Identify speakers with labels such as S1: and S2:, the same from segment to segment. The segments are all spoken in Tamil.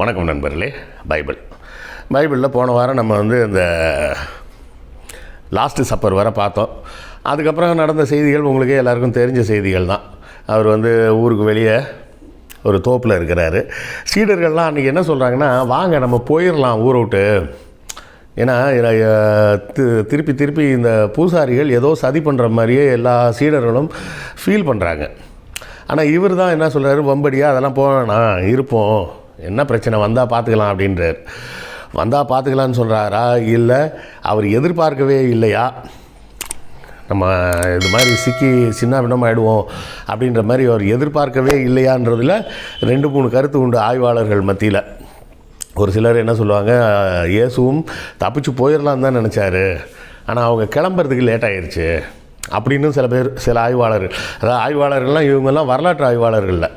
S1: வணக்கம் நண்பர்களே. பைபிள். பைபிளில் போன வாரம் நம்ம வந்து இந்த லாஸ்ட்டு சப்பர் வர பார்த்தோம். அதுக்கப்புறம் நடந்த செய்திகள் உங்களுக்கே எல்லாருக்கும் தெரிஞ்ச செய்திகள் தான். அவர் வந்து ஊருக்கு வெளியே ஒரு தோப்பில் இருக்கிறாரு. சீடர்கள்லாம் அன்றைக்கி என்ன சொல்கிறாங்கன்னா வாங்க நம்ம போயிடலாம் ஊரை விட்டு. ஏன்னா திருப்பி திருப்பி இந்த பூசாரிகள் ஏதோ சதி பண்ணுற மாதிரியே எல்லா சீடர்களும் ஃபீல் பண்ணுறாங்க ஆனால் இவர் தான் என்ன சொல்கிறாரு வம்படியாக அதெல்லாம் போவேணாம் இருப்போம். என்ன பிரச்சனை? வந்தால் பார்த்துக்கலாம் அப்படின்றார். வந்தால் பார்த்துக்கலான்னு சொல்கிறாரா இல்லை. அவர் எதிர்பார்க்கவே இல்லையா? நம்ம இது மாதிரி சிக்கி சின்ன பின்னம் ஆகிடுவோம் அப்படின்ற மாதிரி அவர் எதிர்பார்க்கவே இல்லையான்றதில் ரெண்டு மூணு கருத்து உண்டு ஆய்வாளர்கள் மத்தியில். ஒரு சிலர் என்ன சொல்லுவாங்க இயேசுவும் தப்பிச்சு போயிடலாம் தான் நினச்சாரு. ஆனால் அவங்க கிளம்புறதுக்கு லேட் ஆயிடுச்சு அப்படின்னு சில பேர் சில ஆய்வாளர்கள் அதாவது ஆய்வாளர்கள்லாம் இவங்கெல்லாம் வரலாற்று ஆய்வாளர்களில்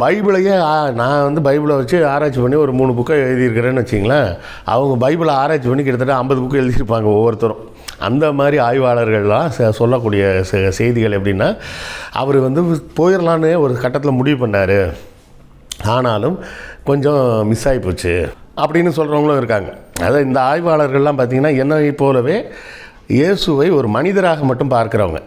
S1: பைபிளையே நான் வந்து பைபிளை வச்சு ஆராய்ச்சி பண்ணி ஒரு மூணு புக்கை எழுதியிருக்கிறேன்னு வச்சிங்களேன். அவங்க பைபிளை ஆராய்ச்சி பண்ணி கிட்டத்தட்ட ஐம்பது புக்கு எழுதியிருப்பாங்க ஒவ்வொருத்தரும். அந்த மாதிரி ஆய்வாளர்கள்லாம் ச- சொல்லக்கூடிய செ- செய்திகள் எப்படின்னா அவர் வந்து போயிடலான்னு ஒரு கட்டத்தில் முடிவு பண்ணார். ஆனாலும் கொஞ்சம் மிஸ் ஆகி போச்சு அப்படின்னு சொல்கிறவங்களும் இருக்காங்க. அதாவது இந்த ஆய்வாளர்கள்லாம் பார்த்திங்கன்னா என்னை போலவே இயேசுவை ஒரு மனிதராக மட்டும் பார்க்குறவங்க.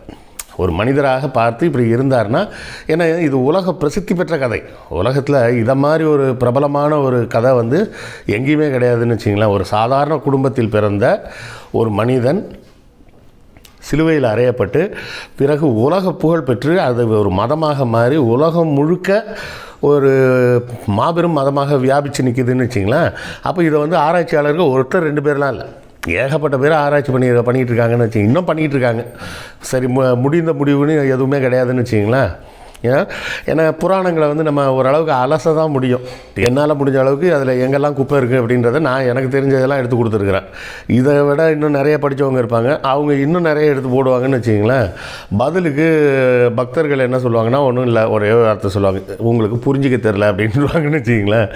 S1: ஒரு மனிதராக பார்த்து இப்படி இருந்தார்னா ஏன்னா இது உலக பிரசித்தி பெற்ற கதை. உலகத்தில் இதை மாதிரி ஒரு பிரபலமான ஒரு கதை வந்து எங்கேயுமே கிடையாதுன்னு வச்சிங்களேன் ஒரு சாதாரண குடும்பத்தில் பிறந்த ஒரு மனிதன் சிலுவையில் அறையப்பட்டு பிறகு உலக புகழ் பெற்று அது ஒரு மதமாக மாறி உலகம் முழுக்க ஒரு மாபெரும் மதமாக வியாபித்து நிற்கிதுன்னு வச்சிங்களேன் அப்போ இதை வந்து ஆராய்ச்சியாளர்கள் ஒருத்தர் ரெண்டு பேர்லாம் இல்லை. ஏகப்பட்ட பேர் ஆராய்ச்சி பண்ணி பண்ணிகிட்டு இருக்காங்கன்னு வச்சு இன்னும் பண்ணிகிட்டு இருக்காங்க சரி மு முடிந்த முடிவுன்னு எதுவுமே கிடையாதுன்னு வச்சிங்களேன் ஏன் ஏன்னா புராணங்களை வந்து நம்ம ஓரளவுக்கு அலச தான் முடியும். என்னால் முடிஞ்ச அளவுக்கு அதில் எங்கெல்லாம் குப்பை இருக்குது அப்படின்றத நான் எனக்கு தெரிஞ்சதெல்லாம் எடுத்து கொடுத்துருக்குறேன். இதை விட இன்னும் நிறைய படித்தவங்க இருப்பாங்க. அவங்க இன்னும் நிறைய எடுத்து போடுவாங்கன்னு வச்சிங்களேன் பதிலுக்கு பக்தர்கள் என்ன சொல்லுவாங்கன்னா ஒன்றும் இல்லை ஒரே வார்த்தை அர்த்தம் சொல்லுவாங்க. உங்களுக்கு புரிஞ்சிக்க தெரில அப்படின்வாங்கன்னு வச்சிங்களேன்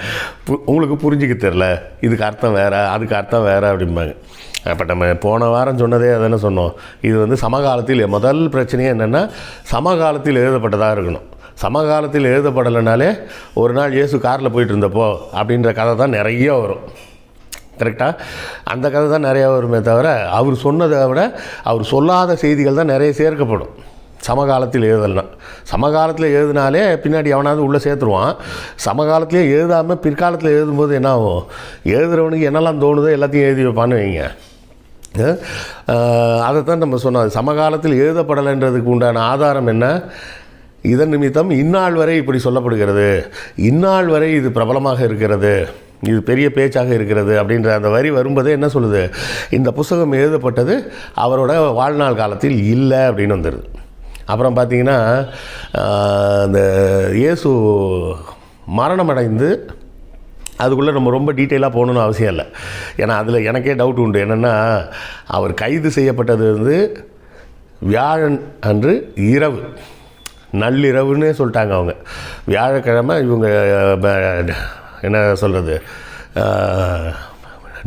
S1: பு- உங்களுக்கு புரிஞ்சிக்க தெரில இதுக்கு அர்த்தம் வேறு அதுக்கு அர்த்தம் வேறு அப்படிம்பாங்க. இப்போ நம்ம போன வாரம் சொன்னதே அதானே சொன்னோம். இது வந்து சமகாலத்தில் முதல் பிரச்சனையே என்னென்னா சமகாலத்தில் எழுதப்பட்டதாக இருக்கணும். சமகாலத்தில் எழுதப்படலைனாலே ஒரு நாள் இயேசு காரில் போயிட்டு இருந்தப்போ அப்படின்ற கதை தான் நிறைய வரும். கரெக்டாக அந்த கதை தான் நிறையா வருமே தவிர அவர் சொன்னதை விட அவர் சொல்லாத செய்திகள் தான் நிறைய சேர்க்கப்படும். சமகாலத்தில் எழுதலைனா சமகாலத்தில் எழுதினாலே பின்னாடி எவனாவது உள்ளே சேர்த்துருவான். சமகாலத்திலே எழுதாமல் பிற்காலத்தில் எழுதும்போது என்ன ஆகும் எழுதுறவனுக்கு என்னெல்லாம் தோணுதோ எல்லாத்தையும் எழுதி வைப்பான்னு வைங்க. அதை தான் நம்ம சொன்னோம். சமகாலத்தில் எழுதப்படலைன்றதுக்கு உண்டான ஆதாரம் என்ன? இதன் நிமித்தம் இந்நாள் வரை இப்படி சொல்லப்படுகிறது. இந்நாள் வரை இது பிரபலமாக இருக்கிறது. இது பெரிய பேச்சாக இருக்கிறது அப்படின்ற அந்த வரி வரும்போதே என்ன சொல்லுது? இந்த புஸ்தகம் எழுதப்பட்டது அவரோட வாழ்நாள் காலத்தில் இல்லை அப்படின்னு வந்துடுது அப்புறம் பார்த்தீங்கன்னா இந்த இயேசு மரணமடைந்து அதுக்குள்ளே நம்ம ரொம்ப டீட்டெயிலாக போகணுன்னு அவசியம் இல்லை. ஏன்னா அதில் எனக்கே டவுட் உண்டு. என்னென்னா அவர் கைது செய்யப்பட்டது வந்து வியாழன் அன்று இரவு. நள்ளிரவுன்னே சொல்லிட்டாங்க அவங்க. வியாழக்கிழமை இவங்க என்ன சொல்கிறது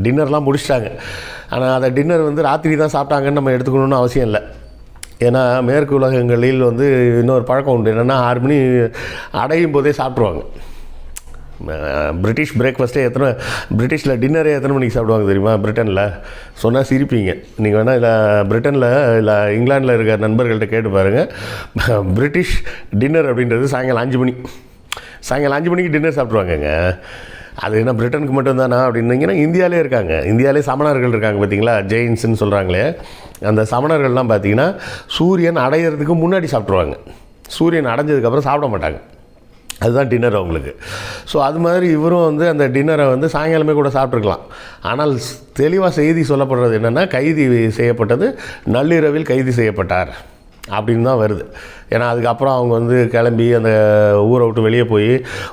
S1: டின்னர்லாம் முடிச்சிட்டாங்க. ஆனால் அதை டின்னர் வந்து ராத்திரி தான் சாப்பிட்டாங்கன்னு நம்ம எடுத்துக்கணும்னு அவசியம் இல்லை. ஏன்னா மேற்கு உலகங்களில் வந்து இன்னொரு பழக்கம் உண்டு. என்னென்னா ஆறு மணி அடையும் போதே சாப்பிட்ருவாங்க பிரிட்டிஷ் பிரேக்ஃபாஸ்ட்டே எத்தனை பிரிட்டிஷில் டின்னரே எத்தனை மணிக்கு சாப்பிடுவாங்க தெரியுமா? பிரிட்டனில் சொன்னால் சிரிப்பீங்க. நீங்கள் வேணால் இல்லை பிரிட்டனில் இல்லை இங்கிலாந்தில் இருக்க நண்பர்கள்ட்ட கேட்டு பாருங்கள் பிரிட்டிஷ் டின்னர் அப்படின்றது சாயங்காலம் அஞ்சு மணி. சாயங்காலம் அஞ்சு மணிக்கு டின்னர் சாப்பிடுவாங்கங்க அது என்ன பிரிட்டனுக்கு மட்டும்தானா அப்படின்னீங்கன்னா இந்தியாவிலே இருக்காங்க. இந்தியாவிலே சமணர்கள் இருக்காங்க பார்த்தீங்களா ஜெயின்ஸ்னு சொல்கிறாங்களே அந்த சமணர்கள்லாம் பார்த்தீங்கன்னா சூரியன் அடையிறதுக்கு முன்னாடி சாப்பிட்ருவாங்க சூரியன் அடைஞ்சதுக்கப்புறம் சாப்பிட மாட்டாங்க. அதுதான் டின்னர் அவங்களுக்கு. ஸோ அது மாதிரி இவரும் வந்து அந்த டின்னரை வந்து சாயங்காலமே கூட சாப்பிட்ருக்கலாம் ஆனால் தெளிவாக செய்தி சொல்லப்படுறது என்னென்னா கைதி செய்யப்பட்டது நள்ளிரவில் கைது செய்யப்பட்டார் அப்படின்னு தான் வருது. ஏன்னா அதுக்கப்புறம் அவங்க வந்து கிளம்பி அந்த ஊரை விட்டு வெளியே போய்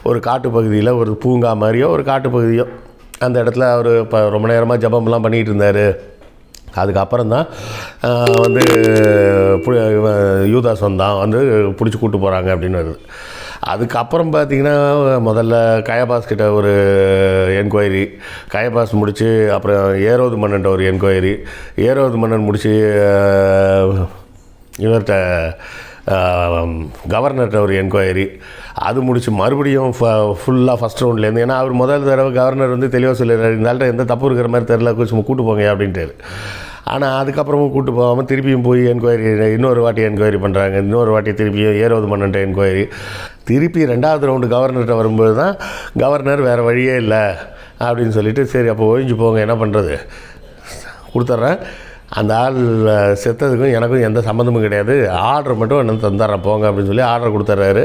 S1: ஒரு காட்டு பகுதியில் ஒரு பூங்கா மாதிரியோ ஒரு காட்டு பகுதியோ அந்த இடத்துல அவர் இப்போ ரொம்ப நேரமாக ஜபம்லாம் பண்ணிகிட்டு இருந்தார். அதுக்கப்புறம் தான் வந்து யூதாஸ் வந்தான் வந்து பிடிச்சி கூப்பிட்டு போகிறாங்க அப்படின்னு வருது. அதுக்கப்புறம் பார்த்தீங்கன்னா முதல்ல கயபாஸ் கிட்ட ஒரு என்கொயரி. கயபாஸ் முடித்து அப்புறம் ஏரோது மன்னன்ட்ட ஒரு என்கொயரி. ஏரோது மன்னன் முடித்து இவர்கிட்ட கவர்னர்கிட்ட ஒரு என்கொயரி. அது முடிச்சு மறுபடியும் ஃபுல்லாக ஃபஸ்ட் ரவுண்ட்லேருந்து ஏன்னா அவர் முதல் தடவை கவர்னர் வந்து தெளிவாக சொல்லிடுறாரு இந்த எந்த தப்பு இருக்கிற மாதிரி தெரில கொஞ்சம் கூட்டு போங்க அப்படின்ட்டு ஆனால் அதுக்கப்புறமும் கூட்டு போகாமல் திருப்பியும் போய் என்கொயரி இன்னொரு வாட்டி என்கொயரி பண்ணுறாங்க இன்னொரு வாட்டி திருப்பியும் ஏரோது மன்னன்ட்ட என்கொயரி திருப்பி ரெண்டாவது ரவுண்டு கவர்னர்கிட்ட வரும்போது தான் கவர்னர் வேறு வழியே இல்லை அப்படின்னு சொல்லிட்டு சரி அப்போ ஒழிஞ்சு போங்க என்ன பண்ணுறது கொடுத்துட்றேன் அந்த ஆள் செத்ததுக்கும் எனக்கும் எந்த சம்மந்தமும் கிடையாது. ஆர்டர் மட்டும் என்ன தந்துடுறேன் போங்க அப்படின்னு சொல்லி ஆர்டர் கொடுத்துட்றாரு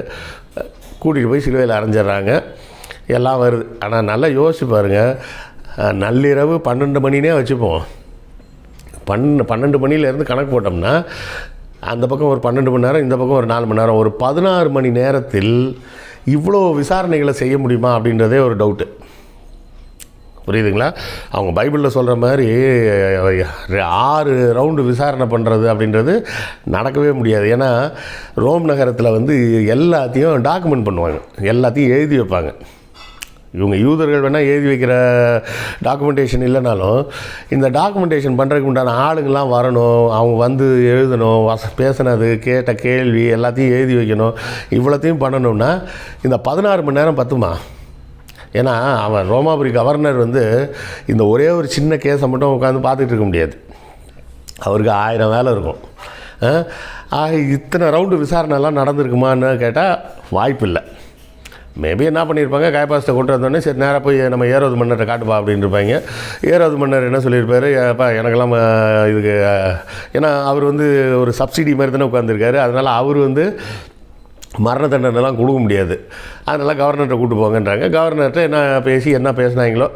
S1: கூட்டிகிட்டு போய் சிலுவையில் அரைஞ்சிடுறாங்க. எல்லாம் வருது. ஆனால் நல்லா யோசிச்சு பாருங்கள் நள்ளிரவு பன்னெண்டு மணினே வச்சுப்போம். பன்னெண்டு பன்னெண்டு மணிலேருந்து கணக்கு போட்டோம்னா அந்த பக்கம் ஒரு பன்னெண்டு மணி நேரம் இந்த பக்கம் ஒரு நாலு மணி நேரம் ஒரு பதினாறு மணி நேரத்தில் இவ்வளோ விசாரணைகளை செய்ய முடியுமா அப்படின்றதே ஒரு டவுட்டு. புரியுதுங்களா? அவங்க பைபிளில் சொல்கிற மாதிரி ஆறு ரவுண்டு விசாரணை பண்ணுறது அப்படின்றது நடக்கவே முடியாது. ஏன்னா ரோம் நகரத்தில் வந்து எல்லாத்தையும் டாக்குமெண்ட் பண்ணுவாங்க. எல்லாத்தையும் எழுதி வைப்பாங்க. இவங்க யூதர்கள் வேணால் எழுதி வைக்கிற டாக்குமெண்டேஷன் இல்லைனாலும் இந்த டாக்குமெண்டேஷன் பண்ணுறதுக்கு உண்டான ஆளுங்கள்லாம் வரணும் அவங்க வந்து எழுதணும் வச பேசினது கேட்ட கேள்வி எல்லாத்தையும் எழுதி வைக்கணும் இவ்வளோத்தையும் பண்ணணும்னா இந்த பதினாறு மணி நேரம் பத்துமா? ஏன்னா அவன் ரோமாபுரி கவர்னர் வந்து இந்த ஒரே ஒரு சின்ன கேஸை மட்டும் உட்காந்து பார்த்துட்டு இருக்க முடியாது. அவருக்கு ஆயிரம் வேலை இருக்கும். ஆக இத்தனை ரவுண்டு விசாரணைலாம் நடந்திருக்குமான்னு கேட்டால் வாய்ப்பு இல்லை மேபி என்ன பண்ணியிருப்பாங்க காயபாசத்தை கொண்டு வந்தோடனே சரி நேராக போய் நம்ம ஏரோது மன்னரை காட்டுப்பா அப்படின்னு இருப்பாங்க ஏரோது மன்னர் என்ன சொல்லியிருப்பாரு அப்பா எனக்கெல்லாம் இதுக்கு ஏன்னா அவர் வந்து ஒரு சப்சிடி மாதிரி தானே உட்காந்துருக்காரு அதனால் அவர் வந்து மரண தண்டனைலாம் கொடுக்க முடியாது. அதனால் கவர்னர்கிட்ட கூட்டு போங்கன்றாங்க. கவர்னர்கிட்ட என்ன பேசி என்ன பேசுனாங்களோ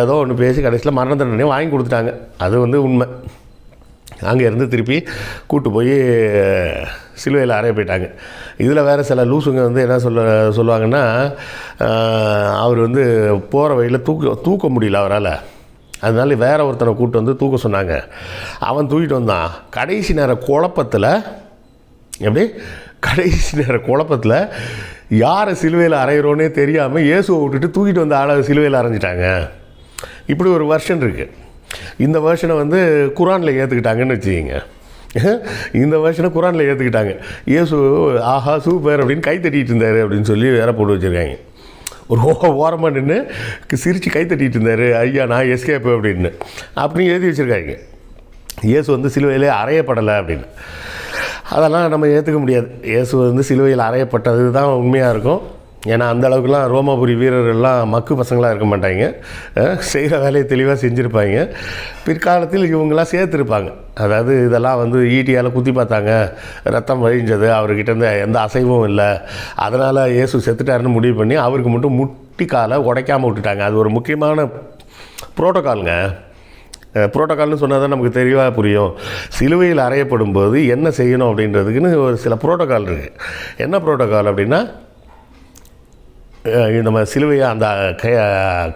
S1: ஏதோ ஒன்று பேசி கடைசியில் மரண தண்டனையும் வாங்கி கொடுத்துட்டாங்க. அது வந்து உண்மை. அங்கே இருந்து திருப்பி கூட்டு போய் சிலுவையில் அறைய போயிட்டாங்க. இதில் வேறு சில லூசுங்க வந்து என்ன சொல்ல சொல்லுவாங்கன்னா அவர் வந்து போகிற வழியில் தூக்க தூக்க முடியல அவரால். அதனால வேற ஒருத்தனை கூப்பிட்டு வந்து தூக்க சொன்னாங்க. அவன் தூக்கிட்டு வந்தான். கடைசி நேர குழப்பத்தில் எப்படி? கடைசி நேர குழப்பத்தில் யாரை சிலுவையில் அரைகிறோன்னே தெரியாமல் இயேசுவை விட்டுட்டு தூக்கிட்டு வந்த ஆளை சிலுவையில் அரைஞ்சிட்டாங்க இப்படி ஒரு வெர்ஷன் இருக்குது இந்த வருஷனை வந்து குரானில் ஏற்றுக்கிட்டாங்கன்னு வச்சுக்கிங்க. இந்த வருஷனை குரானில் ஏற்றுக்கிட்டாங்க இயேசு ஆஹா சூப்பர் அப்படின்னு கை தட்டிட்டு இருந்தார் அப்படின்னு சொல்லி வேற போட்டு வச்சுருக்காங்க. ஒரு ஓ ஓரமாக நின்று சிரித்து கை தட்டிட்டு இருந்தார். ஐயா நான் எஸ்கேப் அப்படின்னு. அப்படின்னு எழுதி வச்சுருக்காங்க. இயேசு வந்து சிலுவையிலே அறையப்படலை அப்படின்னு. அதெல்லாம் நம்ம ஏற்றுக்க முடியாது. இயேசு வந்து சிலுவையில் அறையப்பட்டது தான் உண்மையாக இருக்கும். ஏன்னா அந்த அளவுக்குலாம் ரோமாபுரி வீரர்கள்லாம் மக்கு பசங்களாக இருக்க மாட்டாங்க. செய்கிற வேலையை தெளிவாக செஞ்சுருப்பாங்க. பிற்காலத்தில் இவங்கெல்லாம் சேர்த்துருப்பாங்க. அதாவது இதெல்லாம் வந்து ஈட்டியால் குத்தி பார்த்தாங்க. ரத்தம் வழிஞ்சது. அவர்கிட்ட எந்த அசைவும் இல்லை. அதனால் இயேசு செத்துட்டாருன்னு முடிவு பண்ணி அவருக்கு மட்டும் முட்டி காலை உடைக்காமல் விட்டுட்டாங்க. அது ஒரு முக்கியமான புரோட்டோகாலுங்க. புரோட்டோக்கால்னு சொன்னால் தான் நமக்கு தெளிவாக புரியும். சிலுவையில் அறையப்படும் போது என்ன செய்யணும் அப்படின்றதுக்குன்னு ஒரு சில புரோட்டோக்கால் இருக்குது என்ன புரோட்டோக்கால் அப்படின்னா நம்ம சிலுவையை அந்த கை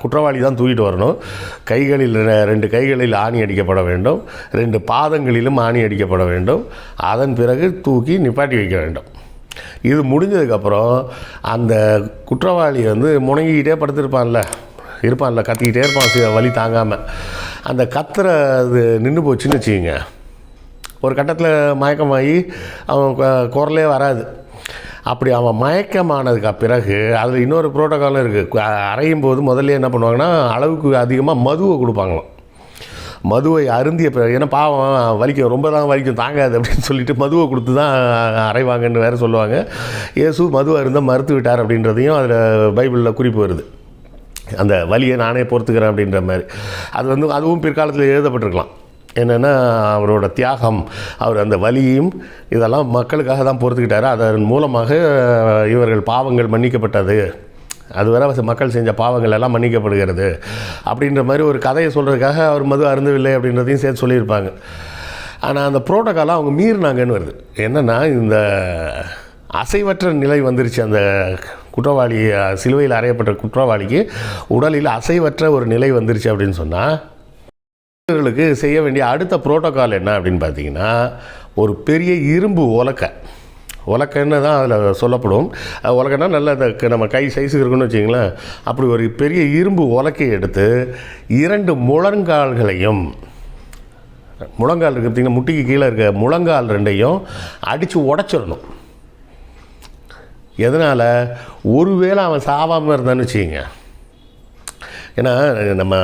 S1: குற்றவாளி தான் தூக்கிட்டு வரணும். கைகளில் ரெண்டு கைகளில் ஆணி அடிக்கப்பட வேண்டும். ரெண்டு பாதங்களிலும் ஆணி அடிக்கப்பட வேண்டும். அதன் பிறகு தூக்கி நிப்பாட்டி வைக்க வேண்டும். இது முடிஞ்சதுக்கப்புறம் அந்த குற்றவாளி வந்து முணங்கிக்கிட்டே படுத்திருப்பான்ல. இருப்பான்ல கத்திக்கிட்டே இருப்பான் சில வழி தாங்காமல் அந்த கத்துற இது நின்று போச்சுன்னு வச்சுக்கோங்க. ஒரு கட்டத்தில் மயக்கமாகி அவன் குரலே வராது. அப்படி அவன் மயக்கமானதுக்கு பிறகு அதில் இன்னொரு புரோட்டோகாலும் இருக்குது அறையும் போது முதல்ல என்ன பண்ணுவாங்கன்னா அளவுக்கு அதிகமாக மதுவை கொடுப்பாங்களாம். மதுவை அருந்திய பிறகு ஏன்னா பாவம் வலிக்கும் ரொம்ப தான் வலிக்கும் தாங்காது அப்படின்னு சொல்லிட்டு மதுவை கொடுத்து தான் அரைவாங்கன்னு வேறு சொல்லுவாங்க. இயேசு மதுவை அருந்தால் மறுத்து விட்டார் அப்படின்றதையும் அதில் பைபிளில் குறிப்பு வருது. அந்த வலியை நானே பொறுத்துக்கிறேன் அப்படின்ற மாதிரி. அது வந்து அதுவும் பிற்காலத்தில் எழுதப்பட்டிருக்கலாம். என்னென்னா அவரோட தியாகம் அவர் அந்த வலியும் இதெல்லாம் மக்களுக்காக தான் பொறுத்துக்கிட்டாரு. அதன் மூலமாக இவர்கள் பாவங்கள் மன்னிக்கப்பட்டது. அதுவரை மக்கள் செஞ்ச பாவங்கள் எல்லாம் மன்னிக்கப்படுகிறது. அப்படின்ற மாதிரி ஒரு கதையை சொல்கிறதுக்காக அவர் மது அருந்தவில்லை அப்படின்றதையும் சேர்த்து சொல்லியிருப்பாங்க. ஆனால் அந்த புரோட்டோக்காலை அவங்க மீறினாங்கன்னு வருது. என்னென்னா இந்த அசைவற்ற நிலை வந்துருச்சு. அந்த குற்றவாளி சிலுவையில் அறையப்பட்ட குற்றவாளிக்கு உடலில் அசைவற்ற ஒரு நிலை வந்துருச்சு அப்படின்னு சொன்னால் இவர்களுக்கு செய்ய வேண்டிய அடுத்த புரோட்டோகால் என்ன அப்படின்னு பார்த்தீங்கன்னா ஒரு பெரிய இரும்பு உலக்கை. உலக்கன்னு தான் அதில் சொல்லப்படும். உலக்கன்னா உலக்கைன்னா நல்ல க- நம்ம கை சைஸுக்கு இருக்குன்னு வச்சிங்களேன் அப்படி ஒரு பெரிய இரும்பு உலக்கையை எடுத்து இரண்டு முழங்கால்களையும் முழங்கால் இருக்கு பார்த்தீங்கன்னா முட்டிக்கு கீழே இருக்க முழங்கால் ரெண்டையும் அடித்து உடச்சிடணும். எதனால்? ஒருவேளை அவன் சாவாமல் இருந்தான்னு வச்சுக்கோங்க. ஏன்னா நம்ம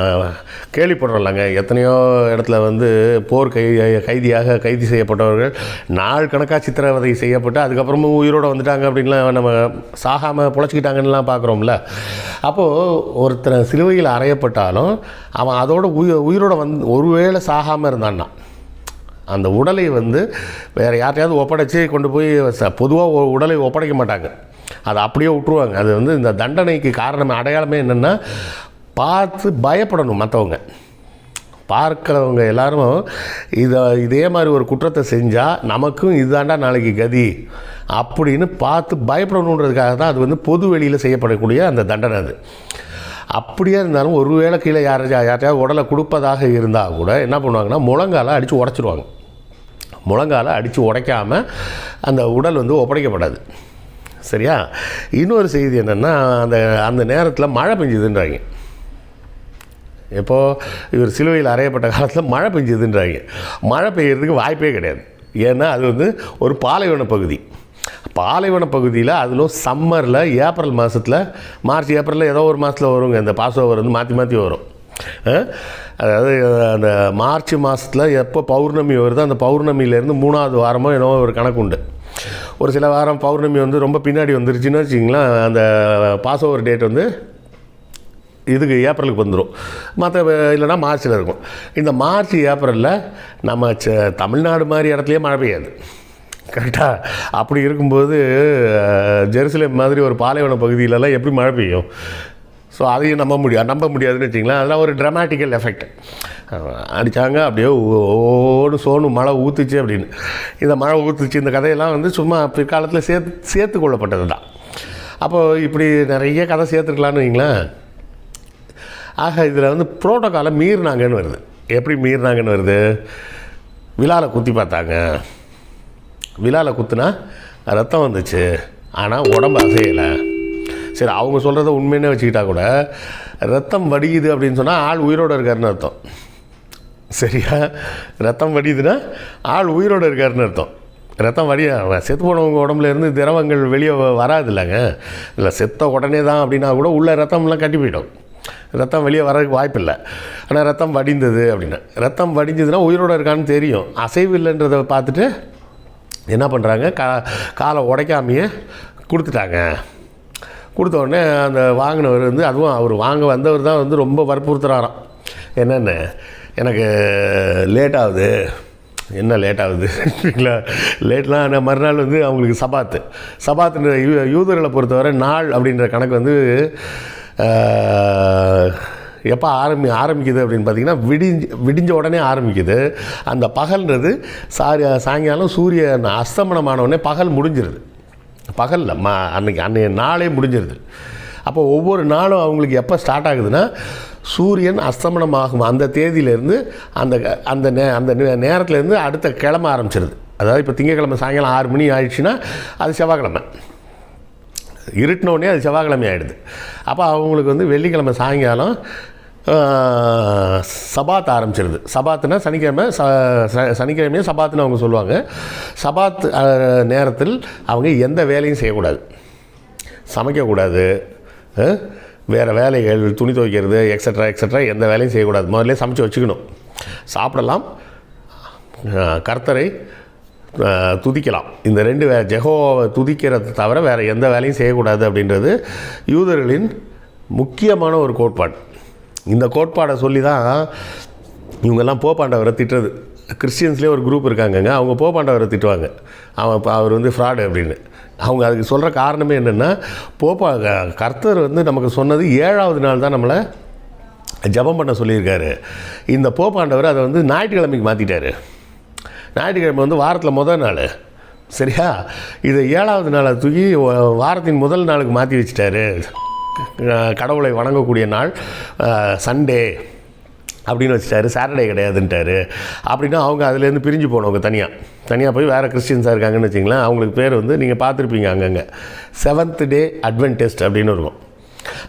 S1: கேள்விப்படுறோம்லங்க எத்தனையோ இடத்துல வந்து போர் கை கைதியாக கைது செய்யப்பட்டவர்கள் நாள் கணக்காக சித்திரவதை செய்யப்பட்டு அதுக்கப்புறமும் உயிரோடு வந்துட்டாங்க அப்படின்லாம் நம்ம சாகாமல் பொழைச்சிக்கிட்டாங்கன்னுலாம் பார்க்குறோம்ல. அப்போது ஒருத்தன் சிலுவையில் அறையப்பட்டாலும் அவன் அதோட உயிர் உயிரோட வந்து ஒருவேளை சாகாமல் இருந்தான்னா அந்த உடலை வந்து வேறு யார்ட்டையாவது ஒப்படைச்சி கொண்டு போய் பொதுவாக உடலை ஒப்படைக்க மாட்டாங்க. அதை அப்படியே விட்ருவாங்க அது வந்து இந்த தண்டனைக்கு காரணம் அடையாளமே என்னென்னா பார்த்து பயப்படணும் மற்றவங்க பார்க்குறவங்க எல்லாரும் இதை இதே மாதிரி ஒரு குற்றத்தை செஞ்சால் நமக்கும் இதுதாண்டா நாளைக்கு கதி அப்படின்னு பார்த்து பயப்படணுன்றதுக்காக தான் அது வந்து பொது வெளியில் செய்யப்படக்கூடிய அந்த தண்டனை அது. அப்படியே இருந்தாலும் ஒரு வேளை கீழே யாரையா யார்ட்டையாவது உடலை கொடுப்பதாக இருந்தால் கூட என்ன பண்ணுவாங்கன்னா முழங்கால அடித்து உடச்சிருவாங்க. முழங்கால அடித்து உடைக்காமல் அந்த உடல் வந்து ஒப்படைக்கப்படாது. சரியா? இன்னொரு செய்தி என்னென்னா அந்த அந்த நேரத்தில் மழை பெஞ்சுதுன்றாங்க. இப்போது இவர் சிலுவையில் அறையப்பட்ட காலத்தில் மழை பெஞ்சுதுன்றாங்க. மழை பெய்யறதுக்கு வாய்ப்பே கிடையாது. ஏன்னா அது வந்து ஒரு பாலைவன பகுதி. பாலைவன பகுதியில் அதிலும் சம்மரில் ஏப்ரல் மாதத்தில் மார்ச் ஏப்ரலில் ஏதோ ஒரு மாதத்தில் வருங்க. இந்த பாசோவர் வந்து மாற்றி மாற்றி வரும். அதாவது அந்த மார்ச் மாதத்தில் எப்போ பௌர்ணமி வருதோ அந்த பௌர்ணமியிலேருந்து மூணாவது வாரமோ என்னவோ ஒரு கணக்கு உண்டு ஒரு சில வாரம் பௌர்ணமி வந்து ரொம்ப பின்னாடி வந்துருச்சுன்னு வச்சிங்களேன் அந்த பாஸ் ஓவர் டேட் வந்து இதுக்கு ஏப்ரலுக்கு வந்துடும் மற்ற இல்லைன்னா மார்ச்சில் இருக்கும். இந்த மார்ச் ஏப்ரலில் நம்ம ச- தமிழ்நாடு மாதிரி இடத்துலையே மழை பெய்யாது. கரெக்டாக அப்படி இருக்கும்போது ஜெருசலேம் மாதிரி ஒரு பாலைவன பகுதியிலலாம் எப்படி மழை பெய்யும்? ஸோ அதையும் நம்ப முடியாது நம்ப முடியாதுன்னு வச்சிங்களேன் அதெல்லாம் ஒரு ட்ரமாட்டிக்கல் எஃபெக்ட் அடித்தாங்க அப்படியே ஓடு சோனு மழை ஊற்றுச்சு அப்படின்னு. இந்த மழை ஊற்றுச்சு இந்த கதையெல்லாம் வந்து சும்மா பிற்காலத்தில் சேர்த்து சேர்த்து கொள்ளப்பட்டது தான் அப்போது இப்படி நிறைய கதை சேர்த்துருக்கலான்னு வைங்களேன். ஆக இதில் வந்து ப்ரோட்டோக்காலை மீறினாங்கன்னு வருது. எப்படி மீறினாங்கன்னு வருது? விழாவில் குத்தி பார்த்தாங்க. விழாவில் குத்துனா ரத்தம் வந்துச்சு. ஆனால் உடம்பு அசையலை. சரி அவங்க சொல்கிறத உண்மையினே வச்சுக்கிட்டா கூட ரத்தம் வடியுது அப்படின்னு சொன்னால் ஆள் உயிரோடு இருக்காருன்னு அர்த்தம். சரியா? ரத்தம் வடியுதுன்னா ஆள் உயிரோடு இருக்காருன்னு அர்த்தம். ரத்தம் வடிய செத்து போனவங்க உடம்புல இருந்து திரவங்கள் வெளியே வராது இல்லைங்க. இல்லை செத்த உடனே தான் அப்படின்னா கூட உள்ள ரத்தம்லாம் கட்டி போயிடும். ரத்தம் வெளியே வரதுக்கு வாய்ப்பில்லை. ஆனால் ரத்தம் வடிந்தது அப்படின்னா. ரத்தம் வடிஞ்சதுன்னா உயிரோடு இருக்கான்னு தெரியும். அசைவு இல்லைன்றதை பார்த்துட்டு என்ன பண்ணுறாங்க கா காலை உடைக்காமையே கொடுத்துட்டாங்க. கொடுத்த உடனே அந்த வாங்கினவர் வந்து அதுவும் அவர் வாங்க வந்தவர் தான் வந்து ரொம்ப வற்புறுத்துறாராம். என்னென்ன? எனக்கு லேட் ஆகுது. என்ன லேட் ஆகுது? இல்லை லேட்லாம் ஆனால் மறுநாள் வந்து அவங்களுக்கு சபாத்து. சபாத்துன்ற யூ யூதர்களை பொறுத்தவரை நாள் அப்படின்ற கணக்கு வந்து எப்போ ஆரம்பி ஆரம்பிக்குது அப்படின்னு பார்த்தீங்கன்னா விடிஞ்சு விடிஞ்ச உடனே ஆரம்பிக்குது. அந்த பகல்ன்றது சாரி சாயங்காலம் சூரியன் அஸ்தமனமானவுடனே பகல் முடிஞ்சிருது. பகலில் ம அன்னைக்கு அன்னைய நாளே முடிஞ்சிருது. அப்போ ஒவ்வொரு நாளும் அவங்களுக்கு எப்போ ஸ்டார்ட் ஆகுதுன்னா சூரியன் அஸ்தமனம் ஆகும் அந்த தேதியிலேருந்து அந்த அந்த நே அந்த நே- நேரத்துலேருந்து அடுத்த கிழமை ஆரம்பிச்சிருது. அதாவது இப்போ திங்கக்கிழமை சாயங்காலம் ஆறு மணி ஆயிடுச்சுன்னா அது செவ்வாய்க்கிழமை. இருட்டினோடனே அது செவ்வாய்க்கிழமை ஆகிடுது அப்போ அவங்களுக்கு வந்து வெள்ளிக்கிழமை சாயங்காலம் சபாத் ஆரம்பிச்சிருது. சபாத்துனா சனிக்கிழமை ச ச- சனிக்கிழமையும் சபாத்துன்னு அவங்க சொல்லுவாங்க. சபாத் நேரத்தில் அவங்க எந்த வேலையும் செய்யக்கூடாது. சமைக்கக்கூடாது. வேறு வேலைகள் துணி துவைக்கிறது எக்ஸட்ரா எக்ஸட்ரா எந்த வேலையும் செய்யக்கூடாது. முதல்ல சமைச்சு வச்சுக்கணும். சாப்பிடலாம். கர்த்தரை துதிக்கலாம். இந்த ரெண்டு வே ஜெகோவை துதிக்கிறத தவிர வேறு எந்த வேலையும் செய்யக்கூடாது அப்படின்றது யூதர்களின் முக்கியமான ஒரு கோட்பாடு. இந்த கோட்பாடை சொல்லி தான் இவங்கெல்லாம் போப்பாண்டவரை திட்டுறது. கிறிஸ்டியன்ஸ்லேயே ஒரு குரூப் இருக்காங்கங்க. அவங்க போப்பாண்டவரை திட்டுவாங்க. அவன் அவர் வந்து ஃப்ராடு அப்படின்னு. அவங்க அதுக்கு சொல்கிற காரணமே என்னென்னா போப்பா கர்த்தர் வந்து நமக்கு சொன்னது ஏழாவது நாள் தான் நம்மளை ஜெபம் பண்ண சொல்லியிருக்காரு. இந்த போப்பாண்டவர் அதை வந்து ஞாயிற்றுக்கிழமைக்கு மாற்றிட்டாரு ஞாயிற்றுக்கிழமை வந்து வாரத்தில் முதல் நாள். சரியா? இதை ஏழாவது நாளை தூக்கி வாரத்தின் முதல் நாளுக்கு மாற்றி வச்சிட்டாரு. கடவுளை வணங்கக்கூடிய நாள் சண்டே அப்படின்னு வச்சுட்டாரு. சாட்டர்டே கிடையாதுன்ட்டாரு. அப்படின்னா அவங்க அதுலேருந்து பிரிஞ்சு போனவங்க தனியாக தனியாக போய் வேறு கிறிஸ்டியன்ஸாக இருக்காங்கன்னு வச்சிங்களேன் அவங்களுக்கு பேர் வந்து நீங்கள் பார்த்துருப்பீங்க அங்கங்கே. செவன்த் டே அட்வென்டெஸ்ட் அப்படின்னு இருக்கும்.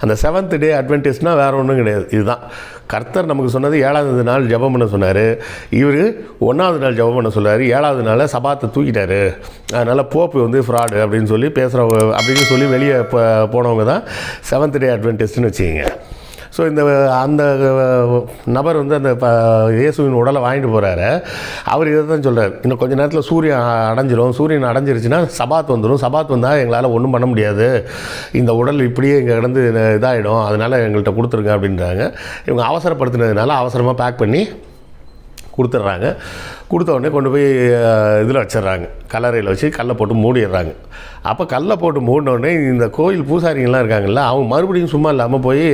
S1: அந்த செவன்த் டே அட்வென்டேஜ்னால் வேறு ஒன்றும் கிடையாது. இதுதான். கர்த்தர் நமக்கு சொன்னது ஏழாவது நாள் ஜெபம் பண்ண சொன்னார். இவர் ஒன்றாவது நாள் ஜெபம் பண்ண சொன்னார் ஏழாவது நாள் சபாத்தை தூக்கிட்டாரு. அதனால் போப்பு வந்து ஃப்ராடு அப்படின்னு சொல்லி பேசுகிறவங்க அப்படின்னு சொல்லி வெளியே போ போனவங்க தான் செவன்த் டே அட்வென்டிஸ்ட்னு வச்சுக்கிங்க. ஸோ இந்த அந்த நபர் வந்து அந்த ப இயேசுவின் உடலை வாங்கிட்டு போகிறாரு அவர் இதை தான் சொல்கிறார் இன்னும் கொஞ்ச நேரத்தில் சூரியன் அடைஞ்சிரும். சூரியன் அடைஞ்சிருச்சுன்னா சபாத் வந்துடும் சபாத் வந்தால் எங்களால் ஒன்றும் பண்ண முடியாது. இந்த உடல் இப்படியே இங்கே கிடந்து இதாகிடும் அதனால் எங்கள்கிட்ட கொடுத்துருங்க அப்படின்றாங்க. இவங்க அவசரப்படுத்தினதுனால அவசரமாக பேக் பண்ணி கொடுத்துட்றாங்க. கொடுத்த உடனே கொண்டு போய் இதில் வச்சிடுறாங்க. கல்லறையில் வச்சு கல்லை போட்டு மூடிடுறாங்க. அப்போ கல்லை போட்டு மூடினோடனே இந்த கோயில் பூசாரிங்கள்லாம் இருக்காங்கல்ல அவங்க மறுபடியும் சும்மா இல்லாமல் போய்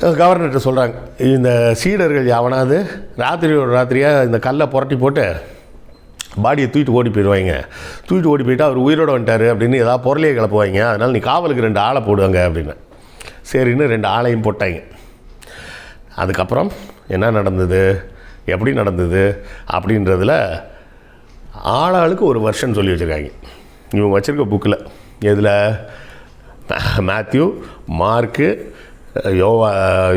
S1: கவர்னர்கிட்ட சொல்கிறாங்க இந்த சீடர்கள் யாவனாவது ராத்திரி ஒரு ராத்திரியாக இந்த கல்லை புரட்டி போட்டு பாடியை தூக்கிட்டு ஓடி போயிடுவாங்க. தூக்கிட்டு ஓடி போயிட்டு அவர் உயிரோட வந்துட்டார் அப்படின்னு ஏதாவது பொருளையை கிளப்புவாங்க. அதனால் நீ காவலுக்கு ரெண்டு ஆளை போடுவாங்க அப்படின்னு. சரின்னு ரெண்டு ஆளையும் போட்டாங்க. அதுக்கப்புறம் என்ன நடந்தது? எப்படி நடந்தது? அப்படின்றதுல ஆளாளுக்கு ஒரு வருஷன் சொல்லி வச்சுருக்காங்க. இவங்க வச்சுருக்க புக்கில் எதில்? மேத்யூ மார்க்கு யோவா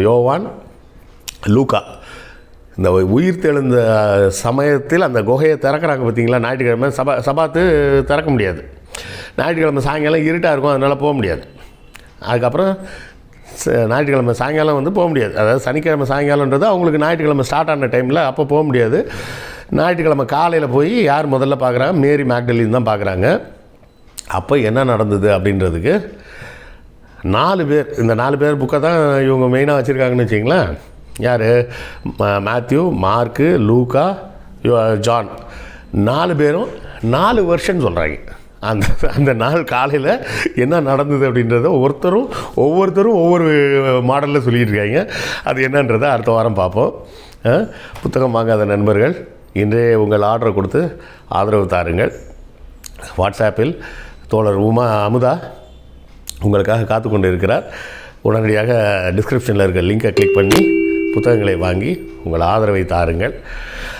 S1: யோவான் லூக்கா. இந்த உயிர் தெழுந்த சமயத்தில் அந்த குகையை திறக்கிறாங்க பார்த்தீங்களா? ஞாயிற்றுக்கிழமை சபா சபாத்து திறக்க முடியாது. ஞாயிற்றுக்கிழமை சாயங்காலம் இருட்டாக இருக்கும் அதனால் போக முடியாது. அதுக்கப்புறம் ஞாயிற்றுக்கிழமை சாயங்காலம் வந்து போக முடியாது. அதாவது சனிக்கிழமை சாயங்காலன்றது அவங்களுக்கு ஞாயிற்றுக்கிழமை ஸ்டார்ட் ஆன டைமில் அப்போ போக முடியாது. ஞாயிற்றுக்கிழமை காலையில் போய் யார் முதல்ல பார்க்குறாங்க? மேரி மேக்டலின் தான் பார்க்குறாங்க. அப்போ என்ன நடந்தது அப்படின்றதுக்கு நாலு பேர் இந்த நாலு பேர் புக்கை தான் இவங்க மெயினாக வச்சுருக்காங்கன்னு வச்சிங்களேன் யார்? மேத்யூ மார்க்கு லூக்கா ஜான் நாலு பேரும் நாலு வருஷம்னு சொல்கிறாங்க அந்த அந்த நாள் காலையில் என்ன நடந்தது அப்படின்றத ஒருத்தரும் ஒவ்வொருத்தரும் ஒவ்வொரு மாடலில் சொல்லிட்டு இருக்காங்க. அது என்னன்றதை அடுத்த வாரம் பார்ப்போம். புத்தகம் வாங்காத நண்பர்கள் இன்றைய உங்கள் ஆர்டரை கொடுத்து ஆதரவு தாருங்கள். வாட்ஸ்அப்பில் தோழர் உமா அமுதா உங்களுக்காக காத்து கொண்டு இருக்கிறார் உடனடியாக டிஸ்கிரிப்ஷனில் இருக்க லிங்கை கிளிக் பண்ணி புத்தகங்களை வாங்கி உங்கள் ஆதரவை தாருங்கள்.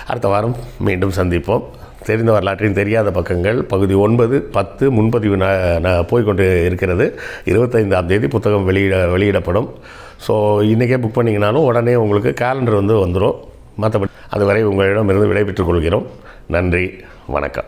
S1: அடுத்த வாரம் மீண்டும் சந்திப்போம். தெரிந்த வரலாற்றின் தெரியாத பக்கங்கள். பகுதி ஒன்பது பத்து முன்பதிவு ந ந- போய்க்கொண்டு இருக்கிறது. இருபத்தைந்தாம் தேதி புத்தகம் வெளியிட வெளியிடப்படும். ஸோ இன்றைக்கே புக் பண்ணிங்கனாலும் உடனே உங்களுக்கு கேலண்டர் வந்து வந்துடும் மற்றபடி அதுவரை உங்களிடமிருந்து விடைபெற்றுக் கொள்கிறோம். நன்றி வணக்கம்.